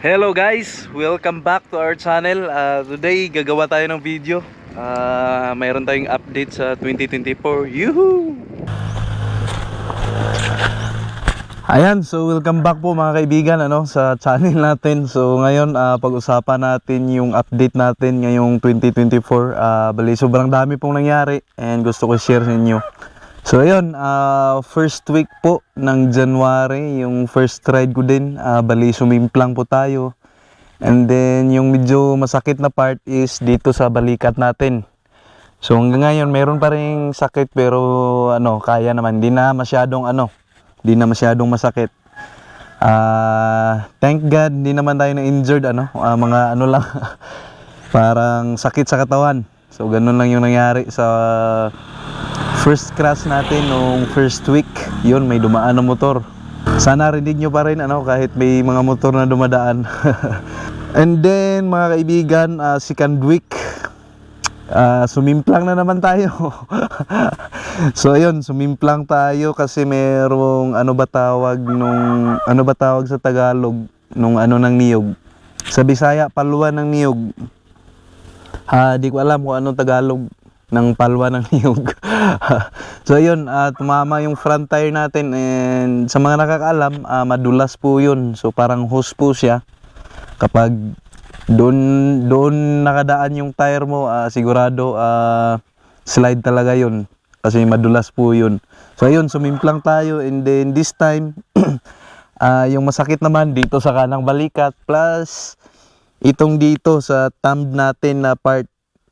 Hello guys! Welcome back to our channel. Ah, today, gagawa tayo ng video. Ah, mayroon tayong update sa 2024. Yuhu! Ayan, so welcome back po mga kaibigan ano, sa channel natin. So ngayon, ah, pag-usapan natin yung update natin ngayong 2024. Ah, bali, sobrang dami pong nangyari and gusto ko share sa inyo. So ayun, ah, first week po ng January, yung first ride ko din, ah, bali sumimplang po tayo. And then yung medyo masakit na part is dito sa balikat natin. So hanggang ngayon meron pa ring sakit pero ano, kaya naman, hindi na masyadong ano, hindi na masyadong masakit. Ah, thank God, hindi naman tayo na injured ano, ah, mga ano lang parang sakit sa katawan. So ganun lang yung nangyari sa first crash natin nung first week, yun may dumaan na motor. Sana rinig nyo pa rin ano, kahit may mga motor na dumadaan. And then mga kaibigan, ah, second week, ah, sumimplang na naman tayo. so ayun, sumimplang tayo kasi merong ano ba tawag nung ano ba tawag sa Tagalog nung ano ng niyog. Sa Bisaya, paluan ng niyog. Ah, di ko alam kung anong Tagalog ng palwa ng niyog. so yun, ah, tumama yung front tire natin and sa mga nakakaalam, ah, madulas po yun. So parang hose po siya. Kapag doon doon nakadaan yung tire mo, ah, sigurado ah, slide talaga yun. Kasi madulas po yun. So ayun, sumimplang tayo and then this time, ah, yung masakit naman dito sa kanang balikat plus itong dito sa thumb natin na part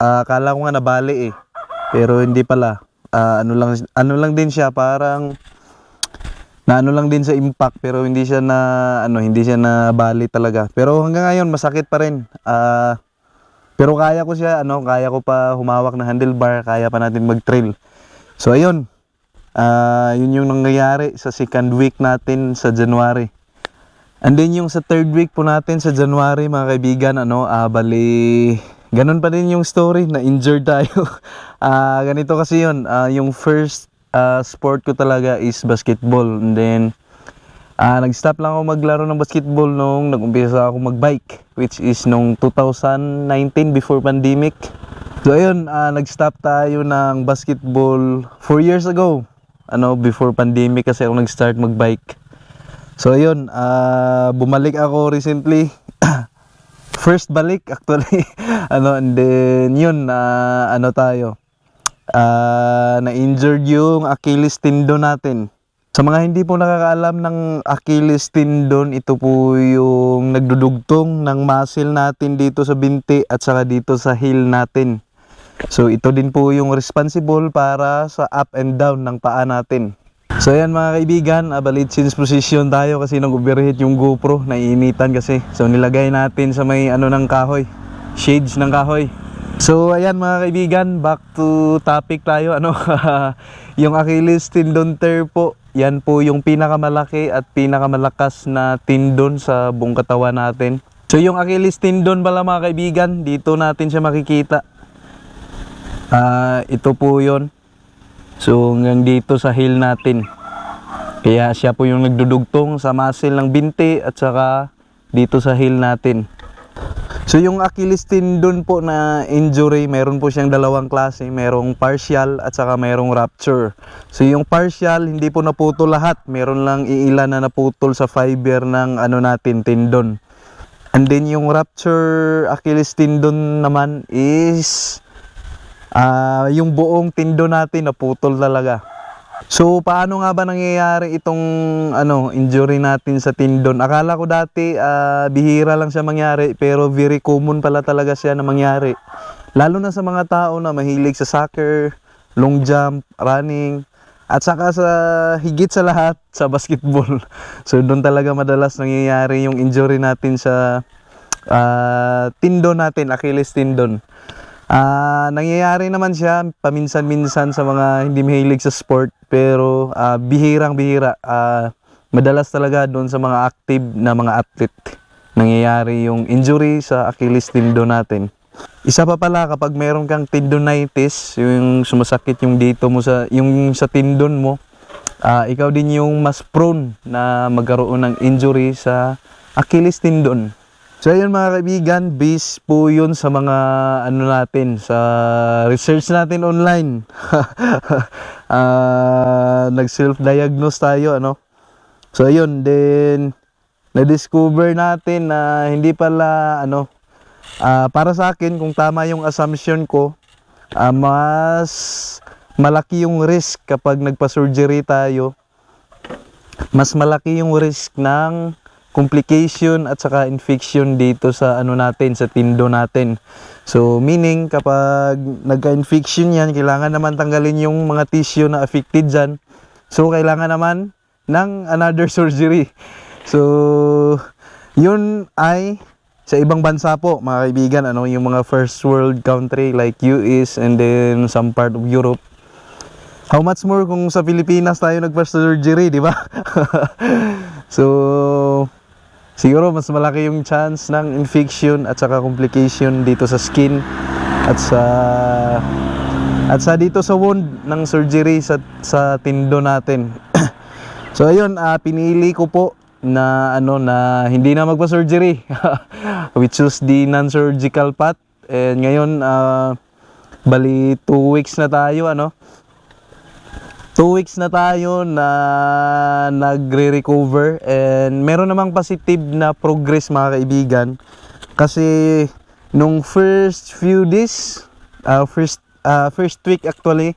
Ah, akala ko nga nabali eh. Pero hindi pala. Ah, ano lang ano lang din siya parang na ano lang din sa impact pero hindi siya na ano hindi siya na bali talaga. Pero hanggang ngayon masakit pa rin. Ah, pero kaya ko siya ano, kaya ko pa humawak ng handlebar, kaya pa natin mag-trail. So ayun. Ah, yun yung nangyayari sa second week natin sa January. And then yung sa third week po natin sa January mga kaibigan, ano, ah, bali, ganun pa din yung story, na injured tayo. Ah, ganito kasi yun, ah, yung first ah, sport ko talaga is basketball. And then, ah, nag-stop lang ako maglaro ng basketball nung nag-umpisa ako mag-bike, which is nung 2019 before pandemic. So ayun, ah, nag-stop tayo ng basketball 4 years ago. Ano, before pandemic kasi ako nag-start mag-bike. So ayun, ah, bumalik ako recently. First balik actually. ano and then yun na ano tayo. ah, na-injured yung Achilles tendon natin. Sa mga hindi po nakakaalam ng Achilles tendon, ito po yung nagdudugtong ng muscle natin dito sa binti at saka dito sa heel natin. So ito din po yung responsible para sa up and down ng paa natin. So ayan mga kaibigan, uh, balit change position tayo kasi nag-overheat yung GoPro, naiinitan kasi. So nilagay natin sa may ano ng kahoy, shades ng kahoy. So ayan mga kaibigan, back to topic tayo. Ano, yung Achilles tendon tear po, yan po yung pinakamalaki at pinakamalakas na tendon sa buong katawan natin. So yung Achilles tendon pala mga kaibigan, dito natin siya makikita. Ah, ito po 'yon. So hanggang dito sa heel natin. Kaya siya po yung nagdudugtong sa muscle ng binti at saka dito sa heel natin. So yung Achilles tendon po na injury, meron po siyang dalawang klase, merong partial at saka merong rupture. So yung partial, hindi po naputol lahat, meron lang iilan na naputol sa fiber ng ano natin, tendon. And then yung rupture Achilles tendon naman is ah yung buong tendon natin naputol talaga. So paano nga ba nangyayari itong ano injury natin sa tendon? Akala ko dati ah, bihira lang siya mangyari pero very common pala talaga siya na mangyari. Lalo na sa mga tao na mahilig sa soccer, long jump, running, at saka sa higit sa lahat sa basketball. So doon talaga madalas nangyayari yung injury natin sa ah, tendon natin, Achilles tendon. Ah, nangyayari naman siya paminsan-minsan sa mga hindi mahilig sa sport pero ah, bihirang-bihira. Ah, madalas talaga doon sa mga active na mga athlete nangyayari yung injury sa Achilles tendon natin. Isa pa pala kapag meron kang tendonitis, yung sumasakit yung dito mo sa yung sa tendon mo, ah, ikaw din yung mas prone na magkaroon ng injury sa Achilles tendon. So ayun mga kaibigan, based po yun sa mga ano natin, sa research natin online. Ah, nag-self-diagnose tayo, ano. So ayun, then na-discover natin na hindi pala ano ah, para sa akin kung tama yung assumption ko, ah, mas malaki yung risk kapag nagpa-surgery tayo. Mas malaki yung risk ng complication at saka infection dito sa ano natin sa tindo natin. So meaning kapag nagka-infection yan, kailangan naman tanggalin yung mga tissue na affected dyan. So kailangan naman ng another surgery. So yun ay sa ibang bansa po mga kaibigan ano yung mga first world country like US and then some part of Europe How much more kung sa Pilipinas tayo nagpa-surgery, di ba? so, siguro mas malaki yung chance ng infection at saka complication dito sa skin at sa at sa dito sa wound ng surgery sa sa tindo natin. so ayun, ah, pinili ko po na ano na hindi na magpa-surgery. We choose the non-surgical path. And ngayon ah, bali 2 weeks na tayo ano. Two weeks na tayo na nagre-recover and meron namang positive na progress mga kaibigan. Kasi nung first few days uh, first uh, first week actually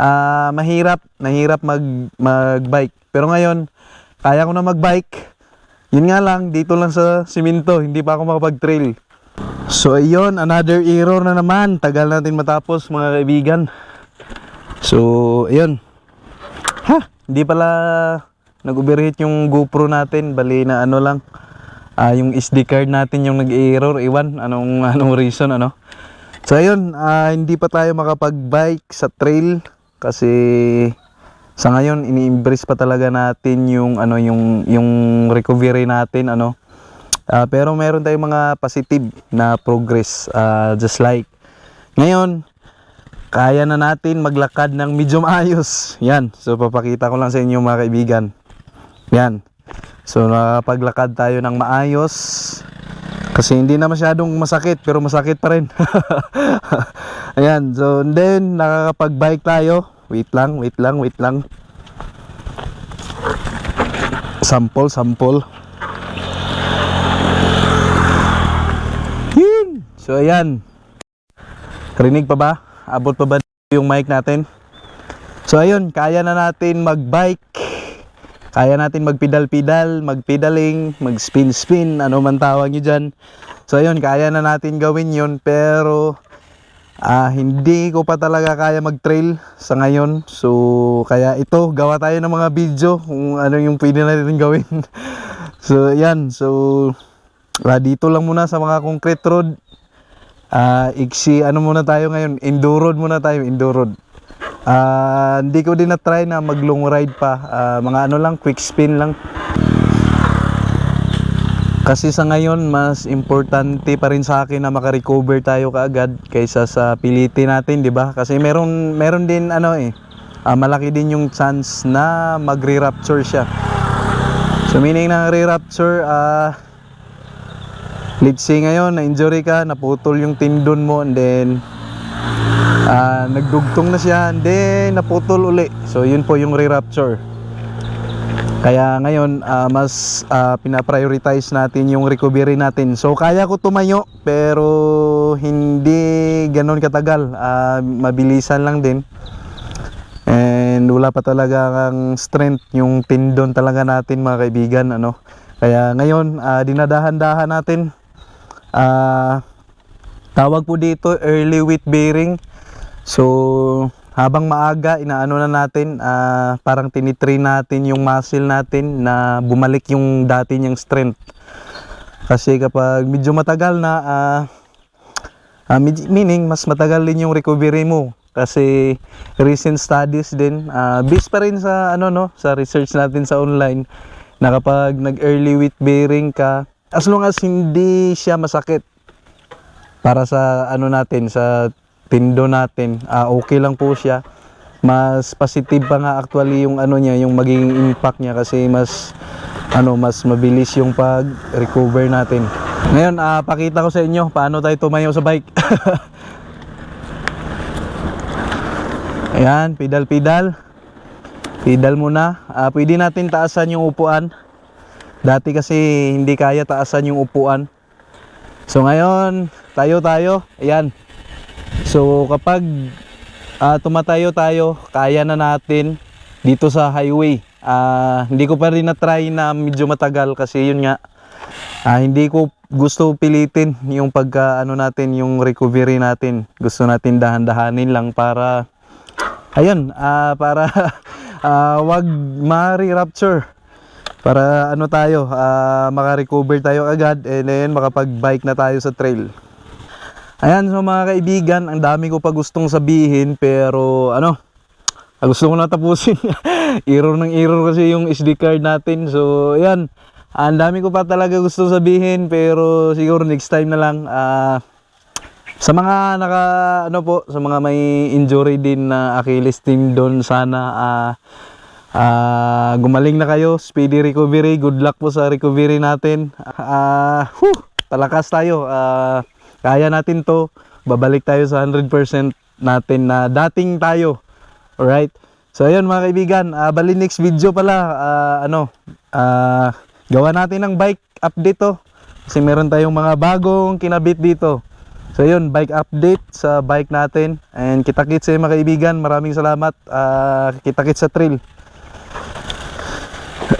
uh, mahirap nahirap mag magbike. Pero ngayon kaya ko na magbike. Yun nga lang dito lang sa simento hindi pa ako makapag-trail. So ayun another error na naman. Tagal natin matapos mga kaibigan. So ayun Ha, hindi pala nag-overheat yung GoPro natin, bali na ano lang. Ah, yung SD card natin yung nag-error, iwan anong anong reason ano. So ayun, ah, hindi pa tayo makapag-bike sa trail kasi sa ngayon ini-embrace pa talaga natin yung ano yung yung recovery natin ano. Ah, pero meron tayong mga positive na progress ah, just like ngayon kaya na natin maglakad ng medyo maayos. Yan. So, papakita ko lang sa inyo mga kaibigan. Yan. So, nakapaglakad tayo ng maayos. Kasi hindi na masyadong masakit, pero masakit pa rin. Ayan. So, and then, nakakapag-bike tayo. Wait lang, wait lang, wait lang. Sample, sample. Yun. So, ayan. Rinig pa ba? Abot pa ba yung mic natin? So ayun, kaya na natin mag-bike. Kaya natin magpidal-pidal, mag-pedaling, mag-spin-spin, ano man tawag nyo dyan. So ayun, kaya na natin gawin yun. Pero ah, hindi ko pa talaga kaya mag-trail sa ngayon. So kaya ito, gawa tayo ng mga video kung ano yung pwede natin gawin. so yan, so ah, dito lang muna sa mga concrete road. Ah, iksi ano muna tayo ngayon, enduro muna tayo, enduro. Ah, hindi ko din na try na mag long ride pa. Ah, mga ano lang, quick spin lang. Kasi sa ngayon, mas importante pa rin sa akin na maka-recover tayo kaagad kaysa sa pilitin natin, 'di ba? Kasi meron meron din ano eh, ah, malaki din yung chance na magre-rupture siya. So meaning ng re-rupture, ah let's ngayon na-injury ka, naputol yung tendon mo and then ah, nagdugtong na siya and then naputol uli. So yun po yung re-rupture. Kaya ngayon ah, mas ah, pina-prioritize natin yung recovery natin. So kaya ko tumayo pero hindi ganoon katagal. Ah, mabilisan lang din. And wala pa talaga ang strength yung tendon talaga natin mga kaibigan ano. Kaya ngayon ah, dinadahan-dahan natin Ah, tawag po dito early weight bearing. So, habang maaga inaano na natin, ah, parang tinitrain natin yung muscle natin na bumalik yung dati niyang strength. Kasi kapag medyo matagal na ah, med- meaning mas matagal din yung recovery mo kasi recent studies din ah, based pa rin sa ano no sa research natin sa online na kapag nag early weight bearing ka as long as hindi siya masakit para sa ano natin sa tindo natin ah, okay lang po siya mas positive pa nga actually yung ano niya yung magiging impact niya kasi mas ano mas mabilis yung pag recover natin Ngayon, ah, pakita ko sa inyo paano tayo tumayo sa bike. Ayan, pedal-pedal. Pedal muna. Ah, pwede natin taasan yung upuan. Dati kasi hindi kaya taasan yung upuan. So ngayon, tayo tayo. Ayan. So kapag ah, tumatayo tayo, kaya na natin dito sa highway. Ah, hindi ko pa rin na-try na medyo matagal kasi yun nga. Ah, hindi ko gusto pilitin yung pagka ano natin, yung recovery natin. Gusto natin dahan-dahanin lang para ayun, ah, para ah, wag ma-rupture. Para ano tayo, ah, maka-recover tayo agad and then makapag-bike na tayo sa trail. Ayan, so mga kaibigan, ang dami ko pa gustong sabihin pero ano, ah, gusto ko na tapusin. error ng error kasi yung SD card natin. So, ayan, ang dami ko pa talaga gusto sabihin pero siguro next time na lang. ah, sa mga naka ano po, sa mga may injury din na Achilles tendon sana ah ah, gumaling na kayo, speedy recovery, good luck po sa recovery natin. Ah, whew, palakas tayo. Ah, kaya natin 'to. Babalik tayo sa 100% natin na dating tayo. Alright? So ayun mga kaibigan, ah, bali next video pala ah, ano, ah, gawa natin ng bike update to. Kasi meron tayong mga bagong kinabit dito. So yun, bike update sa bike natin. And kita-kits sa mga kaibigan. Maraming salamat. Ah, kita-kits sa trail.